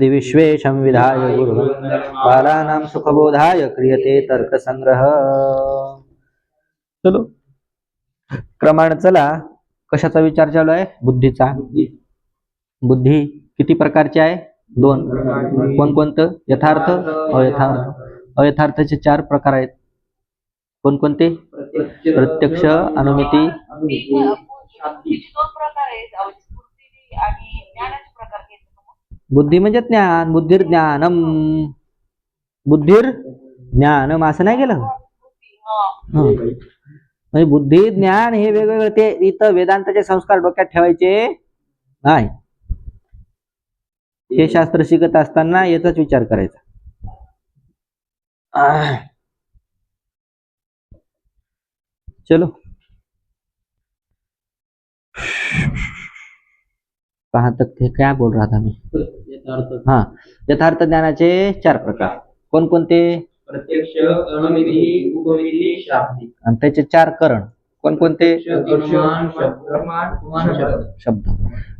यदि विश्वेशं विधाय गुरुः। बालानां सुखबोधाय क्रियते तर्कसंग्रह। चलो। क्रमांक चला। कशाचा विचार चालू आहे? बुद्धीचा। बुद्धी। किती प्रकारची आहे? दोन। कोणकोणतं यथार्थ अयथार्थ। अयथार्थाचे चार प्रकार आहेत. कोणकोणते प्रत्यक्ष अनुमिती। बुद्धी म्हणजे ज्ञान बुद्धिर ज्ञानम बुद्धिर ज्ञानम असं नाही गेलं बुद्धी, हा. म्हणजे बुद्धी ज्ञान हे वेगवेगळे ते इथं वेदांताचे संस्कार डोक्यात ठेवायचे नाही. हे शास्त्र शिकत असताना याचाच विचार करायचा. चलो. कहा तक थे क्या बोल रहा था मी हा यथार्थ ज्ञानाचे चार प्रकार. कोणकोणते? प्रत्यक्ष शाब्दिक. आणि त्याचे चार करण. कोणकोणते? अनुमान शब्द.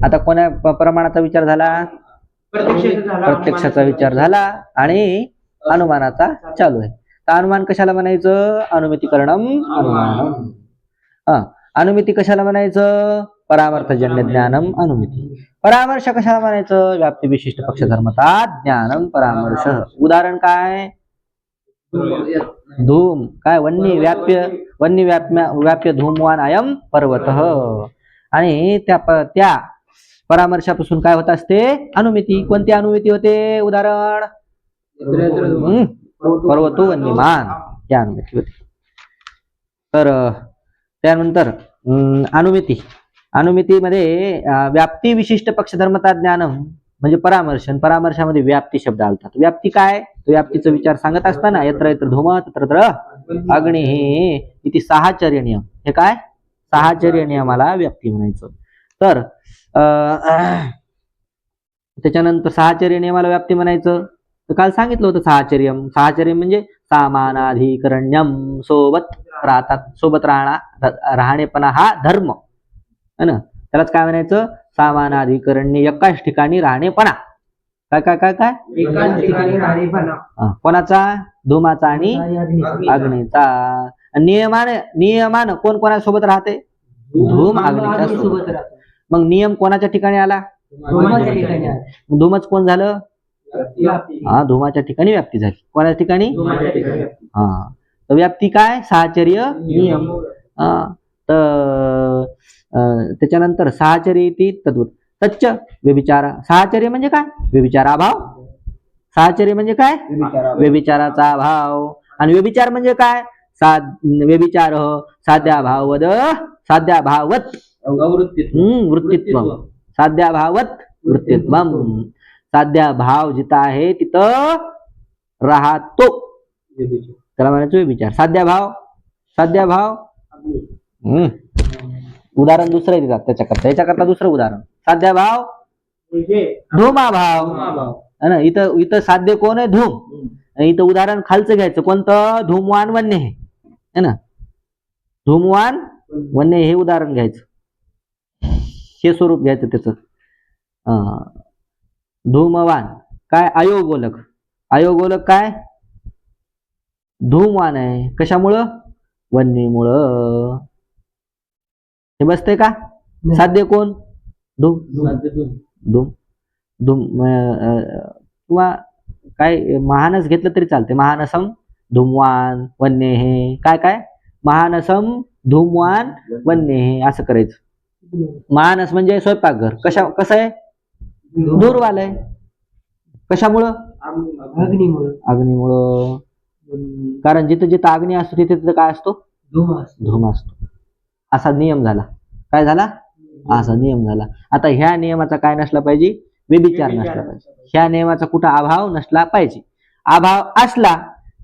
आता कोण्या प्रमाणाचा विचार झाला? प्रत्यक्षाचा विचार झाला आणि अनुमानाचा चालू आहे. तर अनुमान कशाला म्हणायचं? अनुमितीकरणम अनुमानम हा अनुमिती कशाला म्हणायचं? परामर्थजन्य ज्ञानम अनुमिती। परामर्श कशाला म्हणायचं? व्याप्ती विशिष्ट पक्षधर्मता ज्ञानम परामर्श। उदाहरण काय? धूम। काय? वन्य व्याप्य वन्य व्याप्य व्याप्य धूमवान आयम पर्वत। आणि त्या त्या परामर्शापासून काय होत असते? अनुमिती। कोणती अनुमिती होते? उदाहरण? हम्म, पर्वतो वन्यमान. त्या अनुमिती होती. तर त्यानंतर अं, अनुमिती। अनुमितीमध्ये व्याप्ती विशिष्ट पक्षधर्मता ज्ञानम म्हणजे परामर्शन परामर्शामध्ये व्याप्ती शब्द आलतात. व्याप्ती काय? व्याप्तीचा विचार सांगत असताना यत्र यत्र धुम तत्र अग्नि हे इथे सहाचर्य नियम. हे काय? सहाचर्य नियमाला व्याप्ती म्हणायचं. तर अं, त्याच्यानंतर सहाचर्य नियमाला व्याप्ती म्हणायचं. तर काल सांगितलं होतं सहाचर्य सहाचर्य म्हणजे सामानाधिकरण्यम सोबत राहतात सोबत राहणा राहणेपणा हा धर्म. ना? त्यालाच काय म्हणायचं? सामानाधिकरण्य एकाच ठिकाणी राहणेपणा. काय काय काय काय? एकाच ठिकाणी राहणेपणा. कोणाचा? धुमाचा आणि अग्नीचा. नियमाने नियमानं कोण कोणासोबत राहते? धूम अग्नीच्या सोबत. मग नियम कोणाच्या ठिकाणी आला. धुमच कोण झालं. हा धुमाच्या ठिकाणी व्याप्ती झाली. कोणाच्या ठिकाणी? हा. तर व्याप्ती काय? साहचर्य नियम. हा. तर त्याच्यानंतर साहचर्य इति तद्वत. तच्च व्यभिचार. साहचर्य म्हणजे काय? व्यभिचाराभाव. साहचर्य म्हणजे काय? व्यभिचाराचा अभाव आणि व्यभिचार म्हणजे काय? साध व्यभिचार साध्याभावद साध्याभावत. अवृत्तीत्व. हम्म वृत्तित्व. साध्याभावत वृत्तित्व साध्या भाव जिथं आहे तिथं राहतो. त्याला म्हणायचं व्यभिचार. साध्या भाव साध्या भाव हम्म. उदाहरण दुसरं तिथं त्याच्याकरता. याच्याकरता दुसरं उदाहरण. साध्या भाव? म्हणजे? धुमा भाव. है ना? इथं इथं साध्य कोण आहे? धूम. इथं उदाहरण खालचं घ्यायचं. कोणतं? धूमवान वन्य हे. है ना? धूमवान वन्य हे उदाहरण घ्यायचं. हे स्वरूप घ्यायचं त्याचं. धूमवान. काय? अयोगोलक अयोगोलक काय? धूमवान आहे. कशामुळं? वन्यमुळं. हे बसतंय का? साध्य कोण? धूम धूम धूम किंवा काय महानस घेतलं तरी चालते महानसम धूमवान वन्य हे. काय काय? महानसम धूमवान वन्य हे. असं करायचं. महानस म्हणजे स्वयंपाकघर. कशा कसं आहे? दूरवालं आहे. कशामुळं? अग्नीमुळे. अग्नीमुळं. कारण जिथं जिथं अग्नी असतो तिथे तिथं काय असतो. धूम असतो. असा नियम झाला. काय झाला? असा नियम झाला. आता ह्या नियमाचा काय नसला पाहिजे? व्यभिचार नसला पाहिजे. ह्या नियमाचा कुठं अभाव नसला पाहिजे. अभाव असला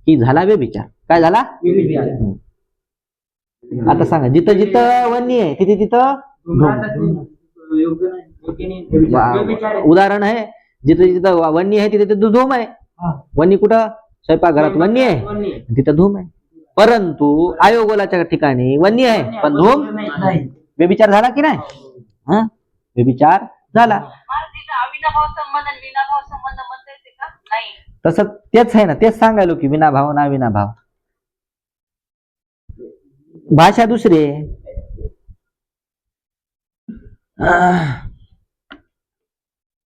की झाला व्यभिचार. काय झाला. आता सांगा जिथं जिथं वन्य आहे तिथे तिथं. उदाहरण आहे जिथं जिथं वन्य आहे तिथे तिथं धूम आहे. वन्य कुठं? स्वयंपाकघरात वन्य आहे. तिथं धूम आहे. परंतु आयोगोलाच्या ठिकाणी वन्य आहे. पण धूम? व्यभिचार झाला की नाही? व्यभिचार झाला. महाराज तसं तेच आहे ना तेच सांगायलो की विना भाव ना विना भाव. भाषा दुसरी आहे. आह.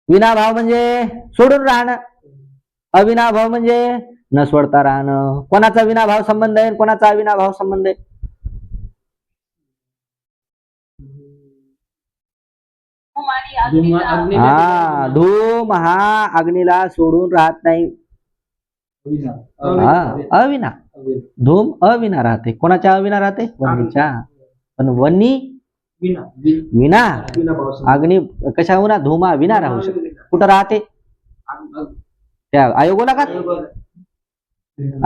विनाभाव म्हणजे सोडून राहणं. अविनाभाव म्हणजे न सोडता राहणं. कोणाचा विनाभाव संबंध आहे कोणाचा अविनाभाव संबंध आहे? हा धूम हा अग्नीला सोडून राहत नाही. अविना. हा अविना. धूम अविना राहते. कोणाच्या अविना राहते? वनीच्या पण वनी विना. अग्नी कशा होणार धुमा विना राहू शकते. कुठं राहते? त्या आयोगाला का?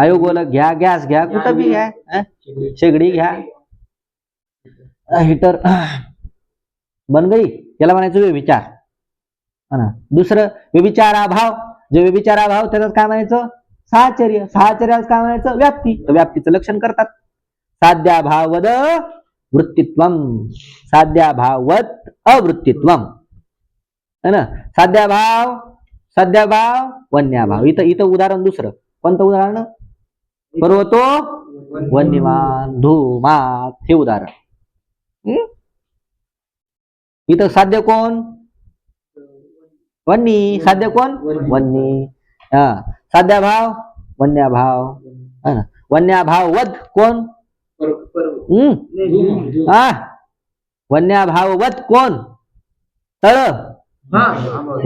आयोगाला घ्या गॅस घ्या कुठं बी घ्या? शेगडी. घ्या. हिटर. बनगडी त्याला म्हणायचं व्यभिचार. दुसरं व्यभिचाराभाव. जे व्यभिचाराभाव त्याच्यात काय म्हणायचं? साहचर्य. साहचर्याला काय म्हणायचं? व्याप्ती. तर व्याप्तीचं लक्षण करतात. साध्याभावद वृत्तित्वम. साध्याभावत अवृत्तित्वम. है ना? साध्याभाव सध्याभाव वन्याभाव. इथं इथं उदाहरण दुसरं. कोणतं उदाहरण? पर्वतो वन्यमान धुमात. हे उदाहरण? इथं साध्य कोण? वन्नी. साध्य कोण? वन्नी. हा. साध्याभाव वन्याभाव. हा ना. वन्याभाव वध कोण? हं? हा. वन्याभाववत कोण? तळ.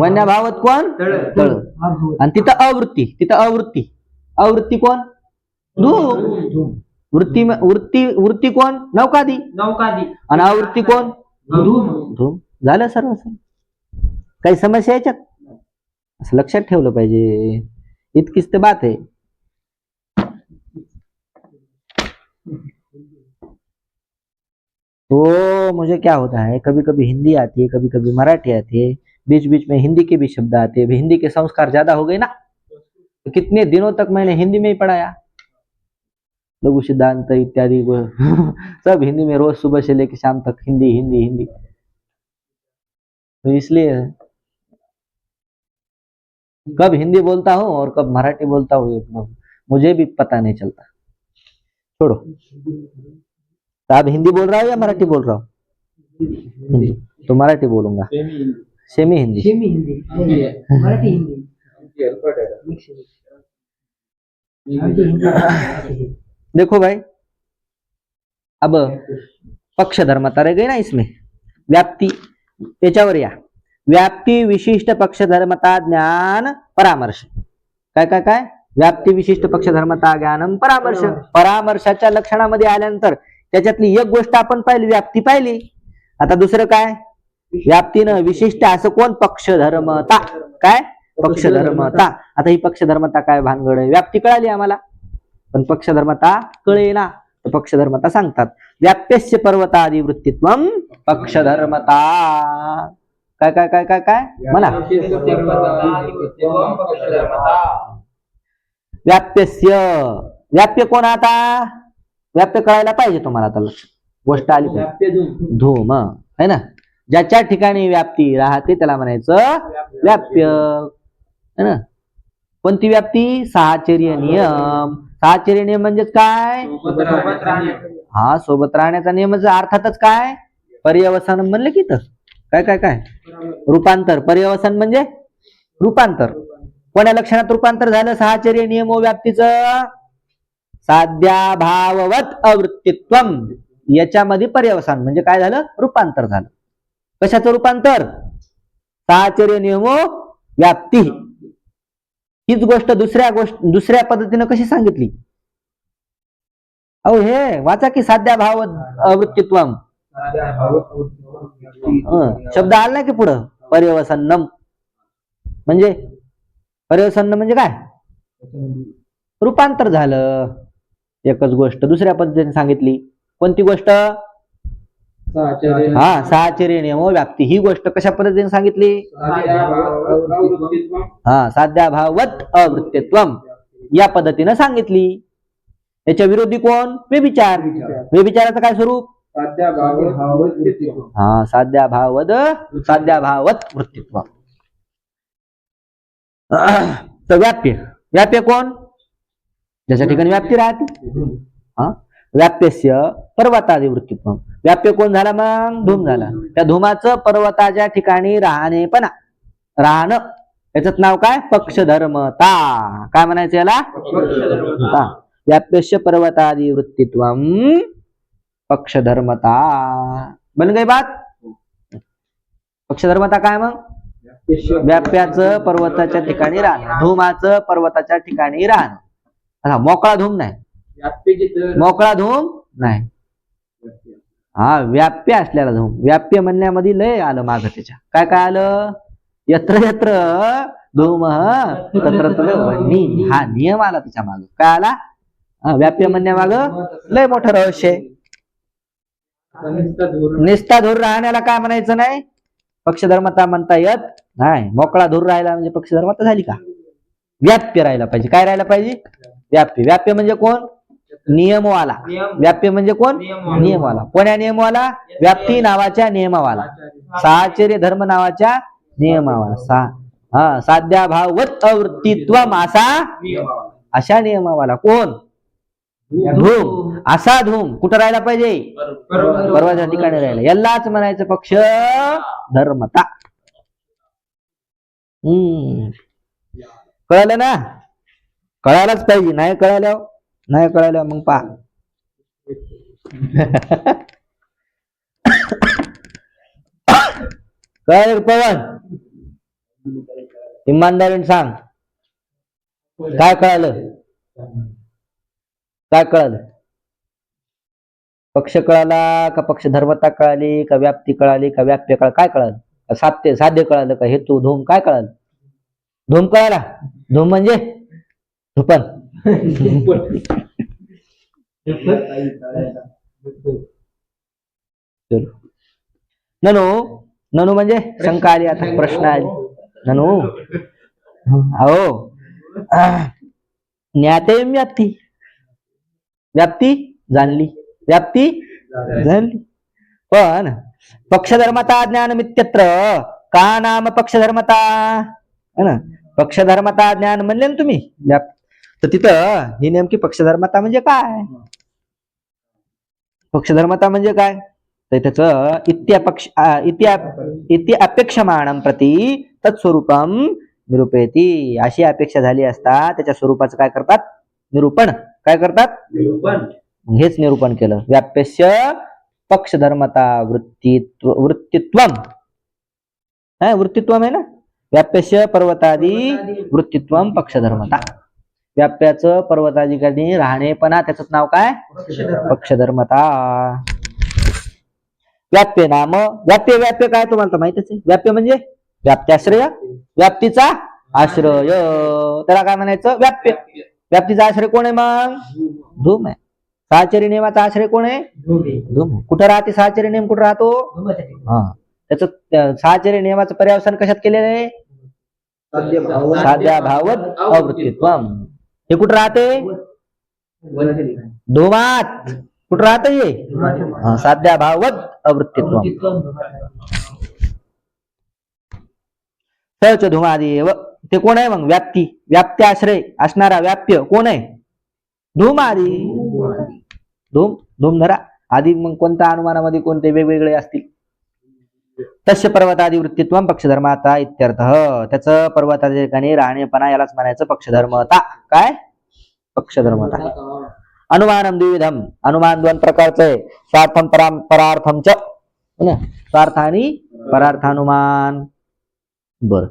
वन्याभावत कोण? तळ. आणि तिथं अवृत्ती तिथं अवृत्ती. अवृत्ती कोण? धूम. वृत्ती वृत्ती वृत्ती कोण? नौकादी. नौकादी. आणि आवृत्ती कोण? धूम. झालं सर्व सर. काही समस्या याच्यात? असं लक्षात ठेवलं पाहिजे. इतकीच ते बात आहे. तो मुझे क्या होता है? कभी कभी हिंदी आती है कभी कभी मराठी आती है. बीच बीच में हिंदी के भी शब्द आते हैं। हिंदी के संस्कार ज़्यादा हो गए ना? तो कितने दिनों तक मैंने हिंदी में ही पढ़ाया? लघु सिद्धांत इत्यादि वो सब हिंदी में रोज सुबह से लेकर शाम तक हिंदी हिंदी हिंदी। तो इसलिए कब हिंदी बोलता हूँ और कब मराठी बोलता हूँ तो मुझे भी पता नहीं चलता। छोड़ो। तो आप हिंदी बोल रहा हो या मराठी बोल रहा हो? तो मराठी बोलूँगा। Semi Hindi semi Hindi Marathi Hindi. देखो भाई अब पक्ष धर्मता रह गई ना इसमें। व्याप्ति याच्यावर या। व्याप्ती विशिष्ट पक्ष धर्मता ज्ञान परामर्श। काय काय काय? व्याप्ती विशिष्ट पक्ष धर्मता ज्ञानम परामर्श. परामर्शाच्या लक्षणामध्ये आल्यानंतर त्याच्यातली एक गोष्ट आपण पाहिली व्याप्ती पाहिली. आता दुसरं काय? व्याप्तीनं विशिष्ट असं कोण? पक्ष धर्मता काय? पक्ष धर्मता आता ही पक्ष धर्मता काय भानगड आहे? व्याप्ती कळाली आम्हाला. पण पक्ष धर्मता कळे ना तर पक्ष धर्मता सांगतात. व्याप्यस्य पर्वतादी वृत्तित्व पक्ष धर्मता काय काय काय काय काय? मला. व्याप्यस्य. व्याप्य कोण आता? व्याप्य कळायला पाहिजे तुम्हाला आता लक्ष गोष्ट आली. धूम. है ना? ज्याच्या ठिकाणी व्याप्ती राहते त्याला म्हणायचं व्याप्य. है ना? कोणती व्याप्ती सहाचर्य नियम. सहाचर्य नियम म्हणजेच काय? हा सोबत राहण्याचा नियमाचा अर्थातच काय? पर्यवसान म्हणलं की तर काय काय काय? रूपांतर. पर्यवसन म्हणजे रूपांतर. कोण्या लक्षणात रूपांतर झालं? सहाचर्य नियम व्याप्तीचं? साध्याभाववत अवृत्तित्वम याच्यामध्ये पर्यवसान म्हणजे काय झालं? रूपांतर झालं. कशाचं रूपांतर? साचर्य नियमो व्याप्ती. हीच गोष्ट दुसऱ्या गोष्ट दुसऱ्या पद्धतीनं कशी सांगितली? अहो हे वाचा की साध्या भाव अवृत्तित्व शब्द आला ना की पुढं? पर्यवसन्नम. म्हणजे पर्यवसन्न म्हणजे काय? रूपांतर झालं. एकच गोष्ट दुसऱ्या पद्धतीने सांगितली. कोणती गोष्ट? हा साहचर्य नियम व व्याप्ती. ही गोष्ट कशा पद्धतीने सांगितली? हा साध्याभावत अवृत्तित्वम. या पद्धतीनं सांगितली. याच्या विरोधी कोण? व्यभिचार. व्यभिचाराचं काय स्वरूप? हा साध्याभावद साध्याभावत वृत्तित्व. तर व्याप्य. व्याप्य कोण? ज्याच्या ठिकाणी व्याप्ती राहते. हा? व्याप्यस्य पर्वतादी वृत्तीत्व. व्याप्य कोण झाला मग? धूम झाला. त्या धुमाचं पर्वताच्या ठिकाणी राहणेपणा. राहणं. याच्यात नाव काय? पक्षधर्मता. काय म्हणायचं याला? व्याप्यस्य पर्वतादी वृत्तित्व पक्षधर्मता. बन गई बात? पक्षधर्मता काय मग? व्याप्याचं पर्वताच्या ठिकाणी राहणं. धुमाचं पर्वताच्या ठिकाणी राहणं. मोकळा धूम नाही. मोकळा धूम? नाही. हा व्याप्य असलेला धूम. व्याप्य म्हणण्यामध्ये लय आलं माग त्याच्या. काय काय आलं? यत्र यत्र धूम तत्र हा नियम आला त्याच्या माग. काय आला? व्याप्य म्हणण्यामाग लय मोठं रहस्य नुसतं धूर. राहण्याला काय म्हणायचं नाही? पक्षधर्मता म्हणता येत नाही. मोकळा धूर राहिला म्हणजे पक्षधर्मता झाली का? व्याप्य राहायला पाहिजे. काय राहायला पाहिजे? व्याप्य. व्याप्य म्हणजे कोण? नियमवाला. नियम व्याप्य म्हणजे कोण? नियमवाला. कोण्या नियमवाला? व्याप्ती नावाच्या नियमावाला. साहचर्य धर्म नावाच्या नियमावाला. सा हा साध्याभावत अवृत्तित्व असा नियमावाला. अशा नियमावाला. कोण? धूम. असा धूम. कुठं राहायला पाहिजे. परवाच्या ठिकाणी राहिला. यालाच म्हणायचं पक्ष धर्मता. हम्म. कळलं ना? कळायलाच पाहिजे. नाही कळाल्यावर नाही कळलं मग पा काय रे पवन? इमानदारीने सांग. काय कळालं? काय कळालं? पक्ष कळाला का पक्ष धर्मता कळाली का व्याप्ती कळाली का व्याप्य कळ काय कळालं? का साध्य साध्य कळालं का हेतू धूम? काय कळालं? धूम कळाला? धूम म्हणजे धुपन ननु ननु म्हणजे शंका आली आता प्रश्न आली. ननु. अहो ज्ञाते व्याप्ती. व्याप्ती जाणली. व्याप्ती जाणली. पण पक्षधर्मता ज्ञान मित्यत्र का नाम पक्षधर्मता? है ना? पक्षधर्मता ज्ञान म्हणले ना तुम्ही व्याप्ती. तर तिथं ही नेमकी पक्षधर्मता म्हणजे काय? पक्षधर्मता म्हणजे काय? तर त्याच इत्यापक्ष आ, इत्या इति अपेक्षमाणम प्रती तत्स्वरूपम निरूपेती अशी अपेक्षा झाली असता त्याच्या स्वरूपाचं काय करतात? निरूपण. काय करतात? निरूपण. हेच निरूपण केलं. व्याप्यस्य पक्षधर्मता वृत्तित्व वृत्तित्वम हा वृत्तित्वम आहे ना? व्याप्यस्य पर्वतादी वृत्तित्वम पक्षधर्मता. व्याप्याचं पर्वताधिकारी राहणेपणा त्याच नाव काय? पक्षधर्मता. व्याप्य नाम व्याप्य व्याप्य काय तुम्हाला माहितीच आहे. व्याप्य म्हणजे? व्याप्त्याश्रय. व्याप्तीचा आश्रय. त्याला काय म्हणायचं? व्याप्य. व्याप्तीचा आश्रय कोण आहे मग? धूम आहे. साहचरी नियमाचा आश्रय कोण आहे? धूम आहे. कुठं राहते साहचरी नियम कुठं राहतो? हा. त्याच साहचर्य नियमाचं पर्यावसन कशात केलेलं आहे? साध्या भावत अवृत्तित्वम हे कुठं राहते? धुमात कुठं राहते हे? साध्या भावत अवृत्तित्वम सहच धुमादेव. ते कोण आहे मग? व्याप्ती. व्याप्त्याश्रय. असणारा व्याप्य कोण आहे? धुमादी. धूम धूम धरा. आधी मग कोणत्या अनुमानामध्ये कोणते वेगवेगळे असतील? तस्य पर्वतादी वृत्तित्व पक्षधर्माता इत्यर्थ। त्याचं पर्वताच्या ठिकाणी राहणेपणा यालाच म्हणायचं पक्षधर्मता। काय? पक्षधर्मता। अनुमानम द्विविधम अनुमान दोन प्रकारचं आहे। स्वार्थम परार्थम च। स्वार्थ आणि परार्थानुमान। बर।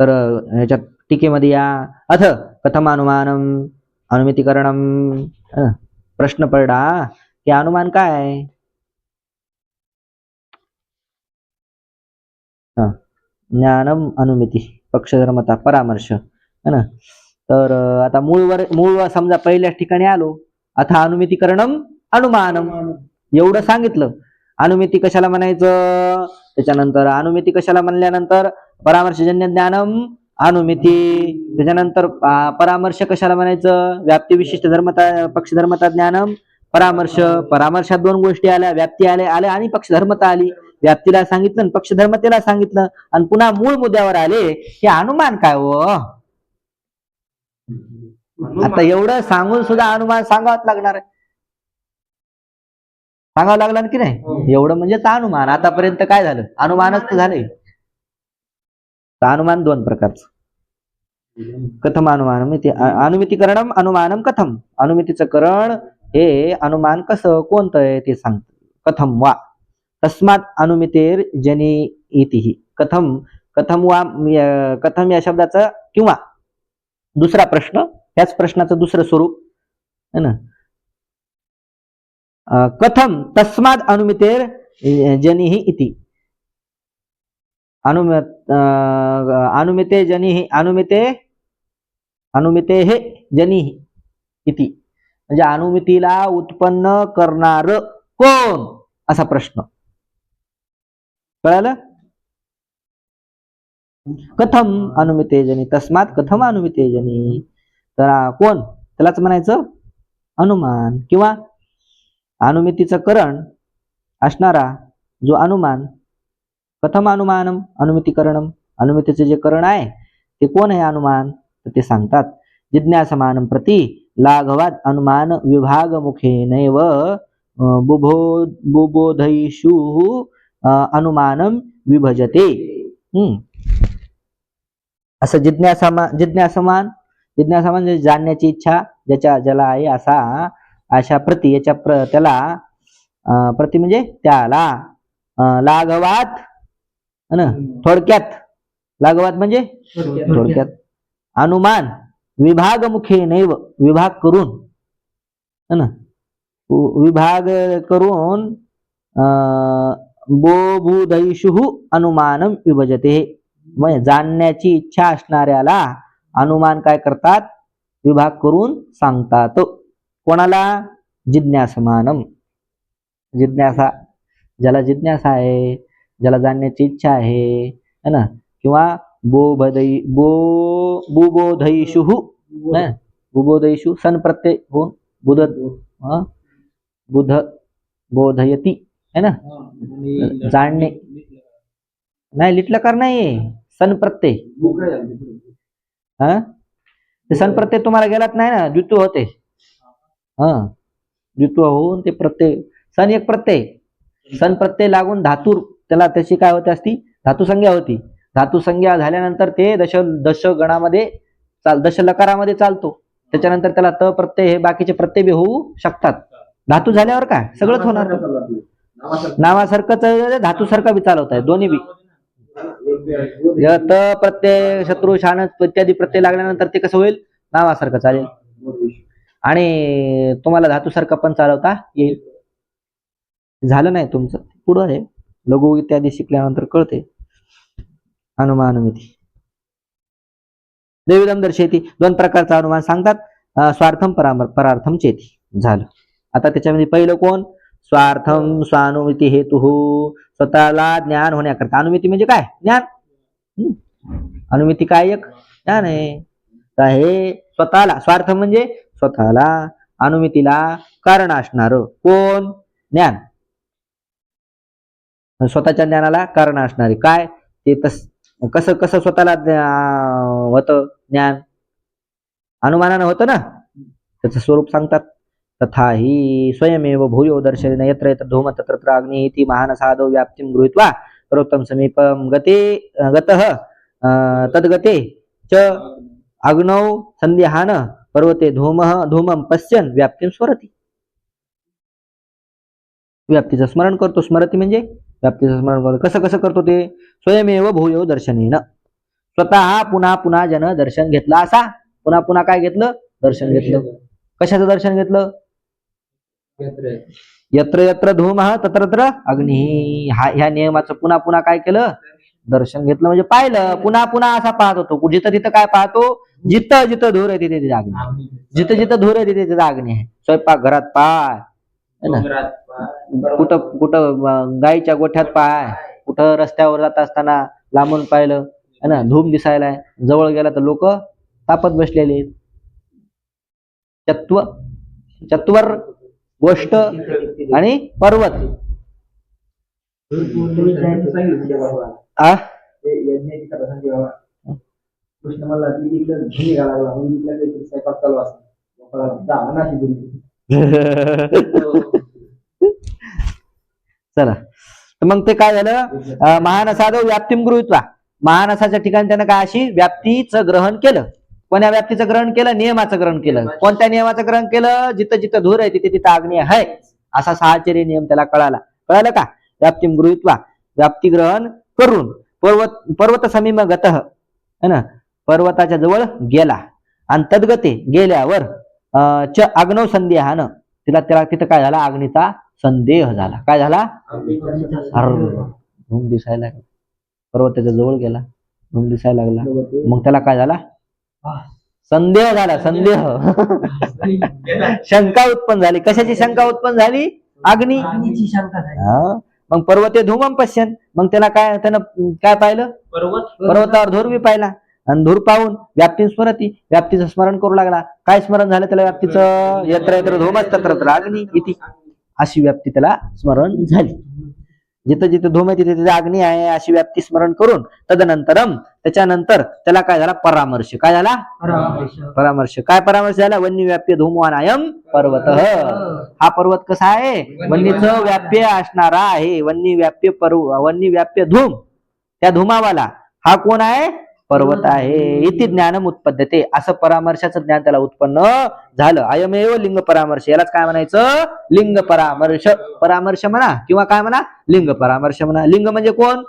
तर ह्याच्यात टीकेमध्ये या। अथ कथम अनुमानम अनुमितीकरणम प्रश्न पडला। की अनुमान काय आहे हा ज्ञानम अनुमिती पक्षधर्मता परामर्श है ना? तर आता मूळवर मूळ समजा पहिल्याच ठिकाणी आलो आता अनुमितीकरणम अनुमानम. एवढं सांगितलं. अनुमिती कशाला म्हणायचं? त्याच्यानंतर अनुमिती कशाला म्हणल्यानंतर? परामर्शजन्य ज्ञानम अनुमिती. त्याच्यानंतर परामर्श कशाला म्हणायचं? व्याप्ती विशिष्ट धर्मता पक्षधर्मता ज्ञानम परामर्श. परामर्शात दोन गोष्टी आल्या व्याप्ती आल्या आल्या आणि पक्षधर्मता आली. व्याप्तीला सांगितलं पक्षधर्मतेला सांगितलं. आणि पुन्हा मूळ मुद्द्यावर आले हे अनुमान काय हो? आता एवढं सांगून सुद्धा अनुमान सांगावंच लागणार आहे. सांगावं लागलं की नाही? एवढं म्हणजेच अनुमान. आतापर्यंत काय झालं? अनुमानच तर झाले अनुमान दोन प्रकारचं. कथम अनुमानम इति अनुमितीकरणम अनुमानम कथम. अनुमितीचं करण हे अनुमान कसं कोणतं आहे ते सांगत. कथम वा. तस्मात अनुमितेर जनी इति। कथम कथम वा कथम या शब्दाचं किंवा? दुसरा प्रश्न ह्याच प्रश्नाचं दुसरं स्वरूप है ना? कथम तस्माद अनुमितेर जनी इति। अनुम अनुमिते जनी अनुमिते अनुमिते हे जनी इति। म्हणजे अनुमितीला उत्पन्न करणार कोण? असा प्रश्न. कळालं? कथम अनुमितेजनी तस्मात कथम अनुमितेजनी तर कोण? त्यालाच म्हणायचं अनुमान. किंवा अनुमितीचं करण असणारा जो अनुमान कथम अनुमानम अनुमितीकरणम अनुमितीचे जे करण आहे ते कोण आहे अनुमान? तर ते सांगतात जिज्ञासमानं प्रति लाघवात अनुमान विभाग मुखेनैव अं, बुभो बुबोधयिषु अनुमानम विभजते. हम्म. असं जिज्ञासमा जिज्ञासमान जिज्ञासा म्हणजे जाणण्याची इच्छा ज्याच्या ज्याला आहे असा अशा प्रती याच्या प्र त्याला प्रती म्हणजे त्याला. लाघवात है ना? थोडक्यात. लाघवात म्हणजे थोडक्यात. अनुमान विभाग मुखे नैव विभाग करून है ना? विभाग करून बोबुधैषु अनुमानम विभजते. म्हणजे जाणण्याची इच्छा असणाऱ्याला अनुमान काय करतात? विभाग करून सांगतात. कोणाला? जिज्ञासमानम. जिज्ञासा ज्याला जिज्ञासा आहे ज्याला जाणण्याची इच्छा आहे है ना? किंवा बोभदयी बो बुबोधयिषु ना? बुबोधयिषु सन प्रत्यय होऊन बुध बुध बोधयती. है ना? जाणणे. नाही लिटलकार नाही सन प्रत्यय. हा? ते सन प्रत्यय तुम्हाला गेलात नाही ना? द्वित्व होते. हा. द्वित्व होऊन ते प्रत्यय. सन एक प्रत्यय. सन प्रत्यय लागून धातूर त्याला त्याची काय होते असती? धातू संज्ञा होती. धातू संज्ञा झाल्यानंतर ते दश दश गणामध्ये चाल दश लकारामध्ये चालतो. त्याच्यानंतर त्याला त प्रत्यय हे बाकीचे प्रत्यय बी होऊ शकतात. धातू झाल्यावर काय? सगळंच होणार नावासारखंच म्हणजे धातूसारखं बी चालवत आहे दोन्ही बी. त प्रत्यय शत्रू शान इत्यादी प्रत्यय लागल्यानंतर ते कसं होईल? नावासारखं चालेल. आणि तुम्हाला धातूसारखं पण चालवता येईल. झालं नाही तुमचं? पुढं आहे. लघु इत्यादी शिकल्यानंतर कळते. अनुमानमिती द्विविधम दर्शयती दोन प्रकारचा अनुमान सांगतात. स्वार्थम परार्थम चेती. झालं. आता त्याच्यामध्ये पहिलं कोण? स्वार्थम स्वानुमिती हेतु। स्वतःला ज्ञान होण्याकरता. अनुमिती म्हणजे काय? ज्ञान. अनुमिती काय एक? ज्ञान आहे. तर हे स्वतःला स्वार्थ म्हणजे स्वतःला अनुमितीला कारण असणार. कोण? ज्ञान. स्वतःच्या ज्ञानाला कारण असणारे. काय? ते तस कसं कसं स्वतःला ज्ञा- होतं? ज्ञान. अनुमानानं होतं ना? त्याचं स्वरूप सांगतात. तथा हि स्वयमेव भूयो दर्शनेन यत्र यत्र धूम तत्र तत्र अग्नि इति महान साधो व्याप्तिं गृहीत्वा सर्वोत्तम समीपं गते गतः अं, तद्गते च अग्नौ संध्याहान पर्वते धूमः धूमं पश्यन् व्याप्तिं स्मरति। व्याप्तीचं स्मरण करतो स्मरती म्हणजे व्याप्तीचं स्मरण करतो। कसं कसं करतो ते? स्वयमेव भूयो दर्शनेन। स्वतः पुन्हा पुन्हा जन दर्शन घेतला असा पुन्हा पुन्हा काय घेतलं? दर्शन घेतलं। कशाचं दर्शन घेतलं? यत्र. यत्र धूमः तत्र तत्र अग्नी. हा ह्या नियमाचं पुन्हा पुन्हा काय केलं? दर्शन घेतलं म्हणजे पाहिलं. पुन्हा पुन्हा असा पाहत होतो. जिथं तिथं काय पाहतो? जिथं जिथं धूर आहे तिथे तिथे अग्नी. जिथं जिथं धूर आहे तिथे तिथे अग्नी आहे. स्वयंपाक घरात पाय. है ना? कुठं कुठं गाईच्या गोठ्यात पाय. कुठं रस्त्यावर जात असताना लांबून पाहिलं. है ना? धूम दिसायलाय जवळ गेला तर लोक तापत बसलेले. चत्व. चत्वर गोष्ट आणि पर्वत. आ? चला. तर मग ते काय झालं? महानसाद महानसादो व्याप्तीम गृहित्वा महानसाच्या ठिकाणी त्यानं काय अशी व्याप्तीचं ग्रहण केलं. कोण्या व्याप्तीचं ग्रहण केलं? नियमाचं ग्रहण केलं. कोणत्या नियमाचं ग्रहण केलं? जिथं जिथं धूर आहे तिथे तिथं अग्नी आहे. असा साहचर्य नियम त्याला कळाला. कळालं का? व्याप्तीम गृहीत्वा व्याप्ती ग्रहण करून पर्वत पर्वत समीम गत है ना? पर्वताच्या जवळ गेला. आणि तद्गते गेल्यावर अं, च अग्नव संदेहानं तिला त्याला तिथं काय झाला? अग्नीचा संदेह झाला. काय झाला? दिसायला पर्वताच्या जवळ गेला. दिसायला लागला. मग त्याला काय झाला? संदेह झाला संदेह. शंका उत्पन्न झाली. कशाची शंका उत्पन्न झाली? अग्नी. अग्नीची शंका झाली. मग पर्वते धूमम पश्यन. मग त्याला काय त्यानं काय पाहिलं? पर्वत. पर्वतावर धूर बी पाहिला. आणि धूर पाहून व्याप्ती स्मरती. व्याप्तीचं स्मरण करू लागला. काय स्मरण झालं त्याला व्याप्तीचं? यत्र यत्र धूमच तत्र तत्र अग्नी इति. अशी व्याप्ती त्याला स्मरण झाली. जिथं जिथं धूम आहे तिथे तिथे अग्नी आहे अशी व्याप्ती स्मरण करून तदनंतरम त्याच्यानंतर त्याला काय झाला? परामर्श. काय झाला? परामर्श. काय परामर्श झाला? वन्य व्याप्य धूमवानायम पर्वत. हा पर्वत कसा आहे? वन्नीचं व्याप्य असणारा आहे. वन्य व्याप्य पर्व वन्य व्याप्य धूम. त्या धुमावाला हा कोण आहे? पर्वत आहे. इति ज्ञानम उत्पद्यते. असं परामर्शाचं ज्ञान त्याला उत्पन्न झालं. अयमेव लिंग परामर्श. यालाच काय म्हणायचं? लिंग परामर्श. परामर्श म्हणा किंवा काय म्हणा? लिंग परामर्श म्हणा. लिंग म्हणजे कोण?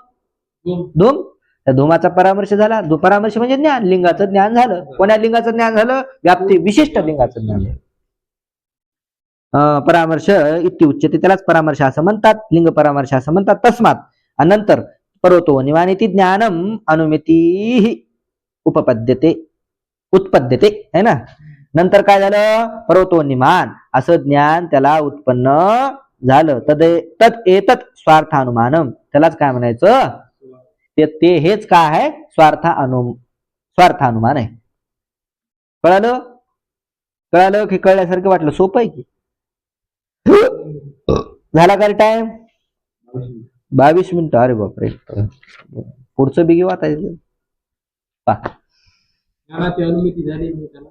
धूम. त्या परामर्श झाला. परामर्श म्हणजे ज्ञान. लिंगाचं ज्ञान झालं. कोण्या लिंगाचं ज्ञान झालं? व्याप्ती. विशिष्ट लिंगाचं ज्ञान झालं. अं, परामर्श इति उच्चते त्यालाच परामर्श असं म्हणतात. लिंग परामर्श असं म्हणतात. तस्मात. नंतर पर्वतो निवानिती ज्ञानम अनुमिती उपपद्यते. उत्पद्यते. है ना? नंतर काय झालं? पर्वतो निमान. असं ज्ञान त्याला उत्पन्न झालं. तद तत् एतत् स्वार्थानुमानम. त्यालाच काय म्हणायचं? ते ते हेच काय आहे? स्वार्थ अनु स्वार्थानुमान आहे. कळालं? कळालं की कळल्यासारखं वाटलं? सोपं आहे की? झाला का टाइम बावीस मिनिटं. अरे बापरे. पुढचं बिगी वाता पा. ज्ञानाची अनुमती झाली मी त्याला.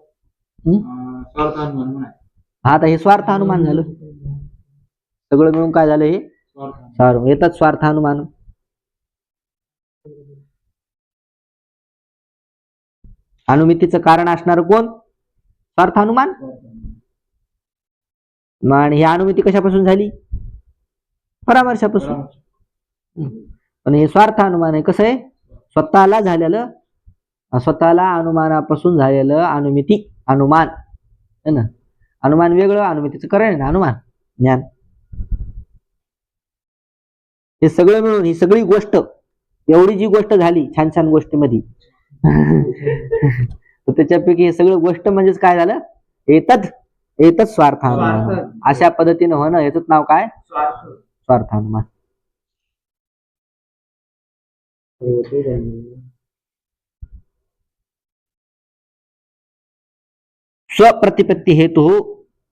हम्म? अं, स्वार्थानुमान म्हणा. हा आता हे स्वार्थ अनुमान झालं. सगळं मिळून काय झालं हे? येतात स्वार्थ अनुमान अनुमितीचं कारण असणार कोण? स्वार्थ अनुमान मग आणि ही अनुमिती कशापासून झाली? परामर्शापासून. पण हे स्वार्थ अनुमान आहे. कसं आहे? स्वतःला झालेलं स्वतःला अनुमानापासून झालेलं अनुमिती अनुमान. है ना? अनुमान वेगळं अनुमितीचं कारण आहे ना? अनुमान ज्ञान. हे सगळं मिळून ही सगळी गोष्ट एवढी जी गोष्ट झाली छान छान गोष्टीमध्ये तर त्याच्यापैकी हे सगळं गोष्ट म्हणजेच काय झालं? येतच येतच स्वार्थ अनुमान स्वार्थ. अशा पद्धतीनं होणं. याच नाव काय? स्वार्थ. स्वार्थ अनुमान स्वप्रतिपत्ती हेतु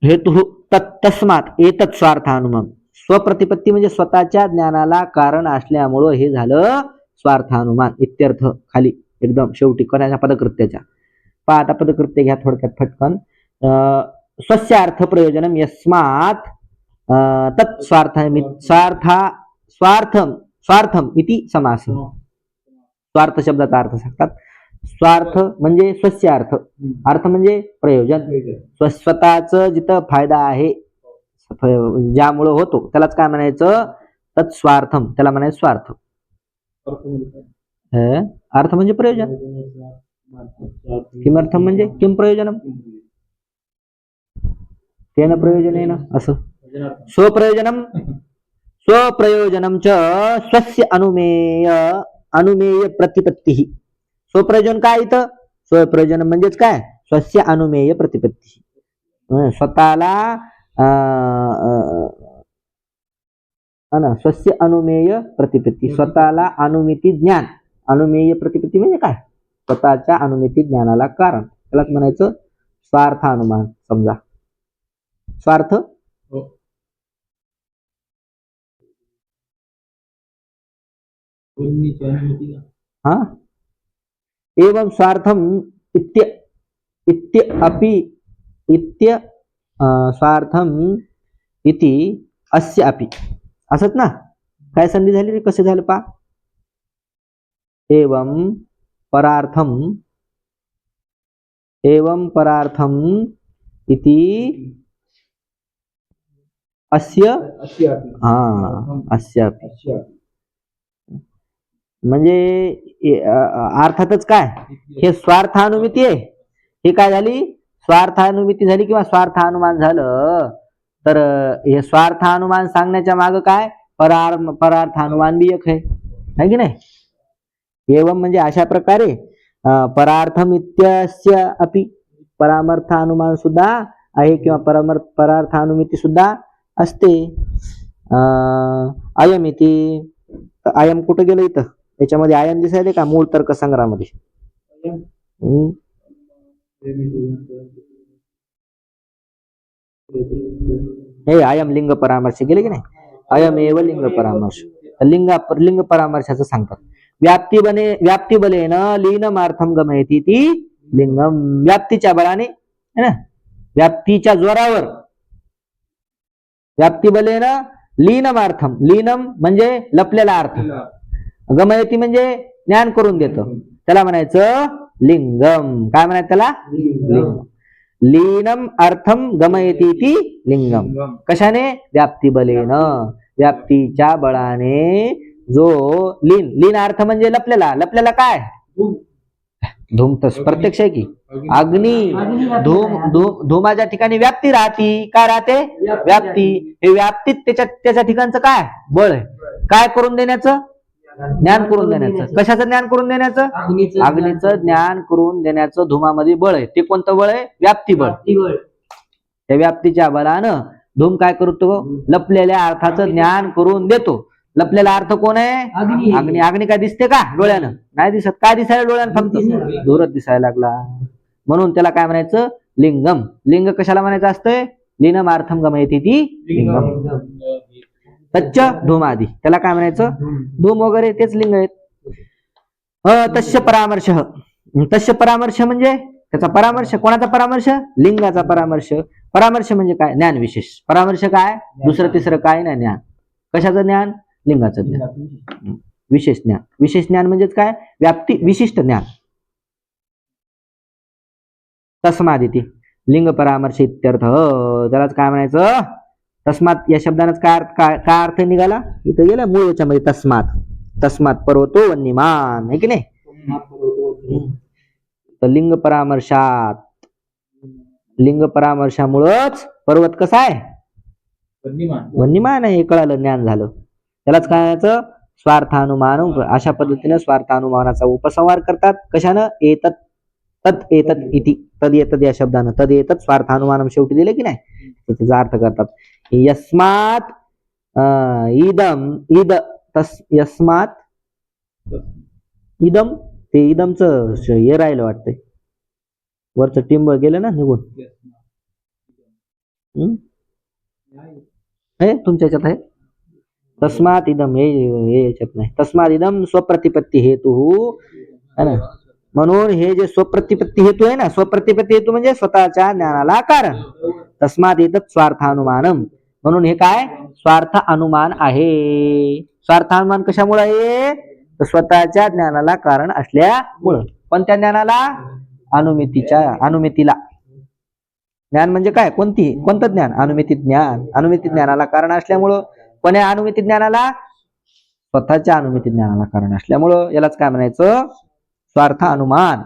हेतु तत्तस्मात एतत् स्वार्थानुमान स्वप्रतिपत्ती म्हणजे स्वतःच्या ज्ञानाला कारण असल्यामुळं हे झालं स्वार्थानुमान. इत्यर्थ खाली. एकदम शेवटी कोणाच्या पदकृत्याच्या? पहा आता पदकृत्य घ्या थोडक्यात फटकन स्वस्य अर्थ प्रयोजनम यस्मात तत् स्वार्थ स्वार्था स्वार्थम स्वार्थम इति समास. स्वार्थ शब्दाचा अर्थ सांगतात. स्वार्थ म्हणजे स्वस्य अर्थ अर्थ म्हणजे प्रयोजन. स्व- स्वतःचं जिथं फायदा आहे ज्यामुळं होतो त्यालाच काय म्हणायचं? तत्स्वार्थम त्याला म्हणायचं स्वार्थ. हे? अर्थ म्हणजे प्रयोजन किमर्थम म्हणजे किम प्रयोजनम तेन प्रयोजनेन असं स्वप्रयोजनम स्वप्रयोजनम च स्वस्य अनुमेय अनुमेय प्रतिपत्ती स्वप्रयोजन काय इथं स्वप्रयोजन म्हणजेच काय स्वस्य अनुमेय प्रतिपत्ती अं, स्वतःला अं, अं, हा ना स्वस्य अनुमेय प्रतिपत्ती स्वतःला अनुमिती ज्ञान अनुमेय प्रतिपत्ती म्हणजे काय? स्वतःच्या अनुमिती ज्ञानाला कारण. त्यालाच म्हणायचं स्वार्थ? अनुमान समजा स्वार्थ का? हा? एवं स्वार्थम इत्य इत्य अपि इत्य स्वार्थम इति अस्य अपि. असत ना? काय संधी झाली रे? कसे झालं पा? एवं परार्थम। एवं परार्थम इति अस्य. हा. म्हणजे अर्थातच काय? हे स्वार्थानुमिती आहे. हे काय झाली? स्वार्थानुमिती झाली किंवा स्वार्थानुमान झालं तर हे स्वार्थानुमान सांगण्याच्या माग काय? परार परार्थानुमान बी एक आहे की नाही? एवं म्हणजे अशा प्रकारे अ, परार्थम इत्यस्य अपि परामर्थानुमान सुद्धा आहे किंवा परामर्थ परार्थानुमिती सुद्धा असते. अ, अयमिती आयम कुठं गेलं इथं? याच्यामध्ये आयम दिसायले का मूळ तर्क संग्रहामध्ये. हे अयम लिंग परामर्श गेले की नाही? अयम एव लिंग परामर्श. लिंग लिंग परामर्शाचं सांगतात. व्याप्ती बने व्याप्ती बलेन लीनमार्थम गमयती ती लिंगम व्याप्तीच्या बळाने है ना? व्याप्तीच्या जोरावर। व्याप्ती बलेन लीनमार्थम लीनम म्हणजे लपलेला अर्थ। गमयती म्हणजे ज्ञान करून देतं। त्याला म्हणायचं लिंगम काय म्हणायचं त्याला? लिंगम लीनम अर्थम गमयती ती लिंगम कशाने? व्याप्ती बलेन व्याप्तीच्या बळाने जो लीन लीन अर्थ म्हणजे लपलेला. लपलेला काय? धूम. तर प्रत्यक्ष आहे की. अग्नी. धूम धूम धुमाच्या ठिकाणी व्याप्ती राहती. काय राहते? व्याप्ती हे व्याप्तीत त्याच्या त्याच्या ठिकाणचं काय? बळ आहे. काय करून देण्याचं? ज्ञान करून देण्याचं. कशाचं ज्ञान करून देण्याचं? अग्नीचं ज्ञान करून देण्याचं. धुमामध्ये बळ आहे. ते कोणतं बळ आहे? व्याप्ती बळ. त्या व्याप्तीच्या बळानं धूम काय करतो? लपलेल्या अर्थाचं ज्ञान करून देतो. लपलेला अर्थ कोण आहे? अग्नी. अग्नी. काय दिसते का डोळ्यानं? नाही दिसत. काय दिसायला डोळ्यानं फक्त? दूरच दिसायला लागला. म्हणून त्याला काय म्हणायचं? लिंगम. लिंग कशाला म्हणायचं असतंय? लिनम अर्थम गमयती ती लिंगम. तच्च धूमादी. त्याला काय म्हणायचं? धूम. वगैरे तेच लिंग आहेत. तस्य परामर्श. तस्य परामर्श म्हणजे? त्याचा परामर्श. कोणाचा परामर्श? लिंगाचा परामर्श. परामर्श म्हणजे काय? ज्ञान विशेष परामर्श काय? दुसरं तिसरं काय नाही ज्ञान. कशाचं ज्ञान? लिंगाचं ज्ञान. विशेष ज्ञान. विशेष ज्ञान. म्हणजेच काय? व्याप्ती विशिष्ट ज्ञान. तस्मादिती. लिंग परामर्श इत्यर्थ त्यालाच काय म्हणायचं? तस्मात या शब्दानच काय अर्थ काय अर्थ निघाला? इथं गेला मूळ याच्यामध्ये तस्मात. तस्मात पर्वतो वन्यमान. आहे की नाही? तर लिंग परामर्शात. लिंग परामर्शामुळंच पर्वत कसा आहे? वन्यमान आहे. हे कळालं ज्ञान झालं. त्यालाच काय म्हणायचं? स्वार्थानुमान अशा पद्धतीने स्वार्थानुमानाचा उपसंहार करतात. कशानं? एतत तद एतत इति तद येतद या शब्दानं. तद येतत स्वार्थानुमानम शेवटी दिले की नाही? त्याचा अर्थ करतात. यस्मात अं, इदम इद तस यस्मात इदम ते इदमचं हे राहिलं वाटतंय. वरचं टिंब गेलं ना निघून? हे तुमच्या याच्यात आहे? तस्मात इदम हे हे याच्यात नाही. तस्मात इदम स्वप्रतिपत्ती हेतू है ना? म्हणून हे जे स्वप्रतिपत्ती हेतू आहे ना स्वप्रतिपत्ती हेतू म्हणजे स्वतःच्या ज्ञानाला कारण. तस्मात स्वार्थ स्वार्थानुमानम. म्हणून हे काय? स्वार्थ अनुमान आहे. स्वार्थ अनुमान कशामुळे आहे? तर स्वतःच्या ज्ञानाला कारण असल्यामुळं. पण त्या ज्ञानाला? अनुमितीच्या अनुमितीला. ज्ञान म्हणजे काय? कोणती? कोणतं ज्ञान? अनुमिती ज्ञान. अनुमिती ज्ञानाला कारण असल्यामुळं. पण या अनुमिती ज्ञानाला? स्वतःच्या अनुमिती ज्ञानाला कारण असल्यामुळं यालाच काय म्हणायचं? स्वार्थ अनुमान.